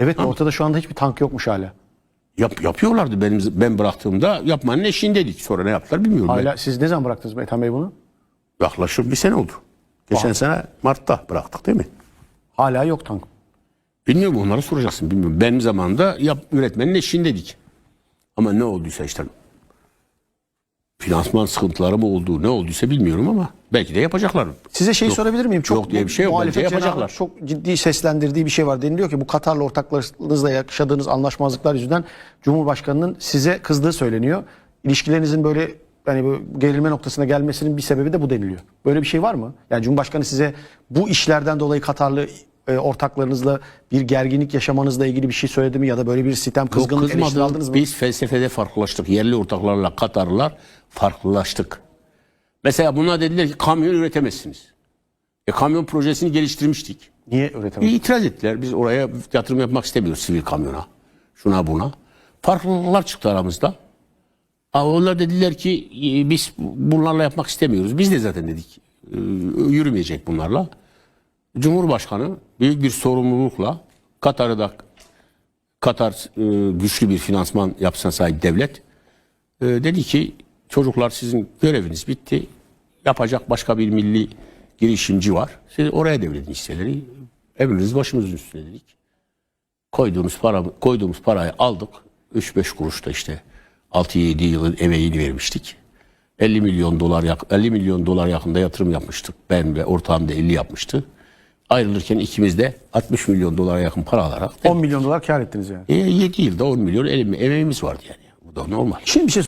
Evet ortada şu anda hiçbir tank yokmuş hala. Yap, yapıyorlardı benim ben bıraktığımda yapmanın eşiğindeydik. Sonra ne yaptılar bilmiyorum. Ben. Hala siz ne zaman bıraktınız Ethan Bey bunu? Yaklaşık bir sene oldu. Geçen sene Mart'ta bıraktık değil mi? Hala yok tank. Bilmiyorum onlara soracaksın bilmiyorum. Benim zamanımda yap, üretmenin eşiğindeydik. Ama ne olduysa işte finansman sıkıntıları mı oldu ne olduysa bilmiyorum ama belki de yapacaklar. Size şey Yok. sorabilir miyim? Çok Yok diye bir şey yok. muhalefet yapacaklar. Çok ciddi seslendirdiği bir şey var. Deniliyor ki bu Katar'la ortaklarınızla yaşadığınız anlaşmazlıklar yüzünden Cumhurbaşkanı'nın size kızdığı söyleniyor. İlişkilerinizin böyle yani böyle gerilme noktasına gelmesinin bir sebebi de bu deniliyor. Böyle bir şey var mı? Yani Cumhurbaşkanı size bu işlerden dolayı Katarlı e, ortaklarınızla bir gerginlik yaşamanızla ilgili bir şey söyledi mi ya da böyle bir sitem kızgınlık eleştiri aldınız mı? Biz felsefede farklılaştık. Yerli ortaklarla Katarlılar farklılaştık. Mesela buna dediler ki kamyon üretemezsiniz. E kamyon projesini geliştirmiştik. Niye Bir üretemediniz? itiraz ettiler. Biz oraya yatırım yapmak istemiyoruz sivil kamyona. Şuna buna. Farklılıklar çıktı aramızda. Aa, Onlar dediler ki e, biz bunlarla yapmak istemiyoruz. Biz de zaten dedik e, yürümeyecek bunlarla. Cumhurbaşkanı büyük bir sorumlulukla Katar'ı da Katar e, güçlü bir finansman yapısına sahip devlet e, dedi ki çocuklar sizin göreviniz bitti. Yapacak başka bir milli girişimci var. Siz oraya devredin hisseleri. Emriniz başımızın üstüne dedik. Koyduğumuz para koyduğumuz parayı aldık. 3-5 kuruşta işte 6-7 yılın emeğini vermiştik. 50 milyon dolar yak 50 milyon dolar yakında yatırım yapmıştık. Ben ve ortağım da 50 yapmıştı. Ayrılırken ikimiz de 60 milyon dolara yakın para alarak 10 milyon dolar kar ettiniz yani. e, 7 yılda 10 milyon elim- emeğimiz vardı yani. Bu da normal. Şimdi bir şey